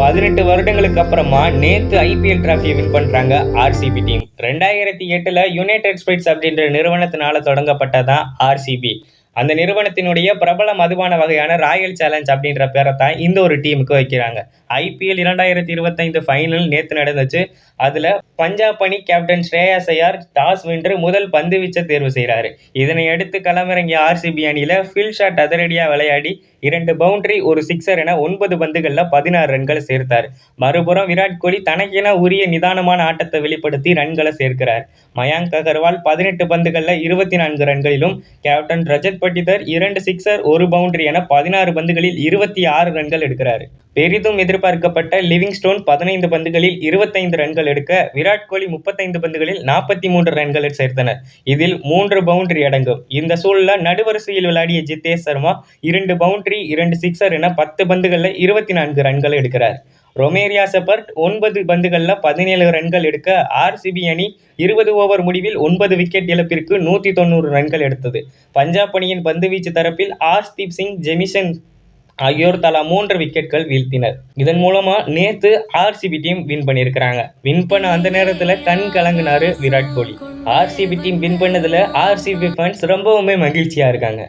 பதினெட்டு வருடங்களுக்கு அப்புறமா நேத்து ஐபிஎல் டிராஃபியை வின் பண்றாங்க ஆர்சிபி டீம் ரெண்டாயிரத்தி எட்டுல யுனைடெட் ஸ்டேட்ஸ் அப்படின்ற நிறுவனத்தினால தொடங்கப்பட்டதான் ஆர்சிபி அந்த நிறுவனத்தினுடைய பிரபல மதுபான வகையான ராயல் சேலஞ்ச் அப்படின்ற பேரை தான் இந்த ஒரு டீமுக்கு வைக்கிறாங்க. ஐபிஎல் இரண்டாயிரத்தி இருபத்தைந்து ஃபைனல் நேற்று நடந்துச்சு. அதில் பஞ்சாப் அணி கேப்டன் ஸ்ரேயாஸ் ஐயார் டாஸ் வென்று முதல் பந்து வீச்ச தேர்வு செய்கிறாரு இதனை அடுத்து களமிறங்கிய ஆர்சிபி அணியில் ஃபில் ஷாட் அதிரடியாக விளையாடி இரண்டு பவுண்டரி ஒரு சிக்ஸர் என ஒன்பது பந்துகளில் பதினாறு ரன்களை சேர்த்தார். மறுபுறம் விராட் கோலி தனக்கென உரிய நிதானமான ஆட்டத்தை வெளிப்படுத்தி ரன்களை சேர்க்கிறார். மயாங்க் அகர்வால் பதினெட்டு பந்துகளில் இருபத்தி நான்கு ரன்களிலும் கேப்டன் ரஜத் பட்டிதர் இரண்டு சிக்ஸர் ஒரு பவுண்டரி என பதினாறு பந்துகளில் இருபத்தி ஆறு ரன்கள் எடுக்கிறார். பெரிதும் எதிர்பார்க்கப்பட்ட லிவிங்ஸ்டோன் பதினைந்து பந்துகளில் இருபத்தைந்து ரன்கள் எடுக்க விராட் கோலி முப்பத்தைந்து பந்துகளில் நாற்பத்தி மூன்று ரன்கள் சேர்த்தனர். இதில் மூன்று பவுண்டரி அடங்கும். இந்த சூழலில் நடுவரிசையில் விளையாடிய ஜிதேஷ் சர்மா இரண்டு பவுண்டரி இரண்டு சிக்ஸர் என பத்து பந்துகளில் இருபத்தி நான்கு ரன்கள் எடுக்கிறார். ரொமேரியா செபர்ட் ஒன்பது பந்துகளில் பதினேழு ரன்கள் எடுக்க ஆர்சிபி அணி இருபது ஓவர் முடிவில் ஒன்பது விக்கெட் இழப்பிற்கு நூற்றி தொண்ணூறு ரன்கள் எடுத்தது. பஞ்சாப் அணியின் பந்துவீச்சு தரப்பில் ஆர்ஸ்தீப் சிங் ஜெமிசன் ஆகியோர் தலா மூன்று விக்கெட்கள் வீழ்த்தினர். இதன் மூலமா நேத்து ஆர்சிபி டீம் வின் பண்ணியிருக்கிறாங்க. வின் பண்ண அந்த நேரத்துல கண் கலங்கினாரு Virat Kohli. RCB team win பண்ணதுல ஆர்சிபி ஃபேன்ஸ் ரொம்பவுமே மகிழ்ச்சியா இருக்காங்க.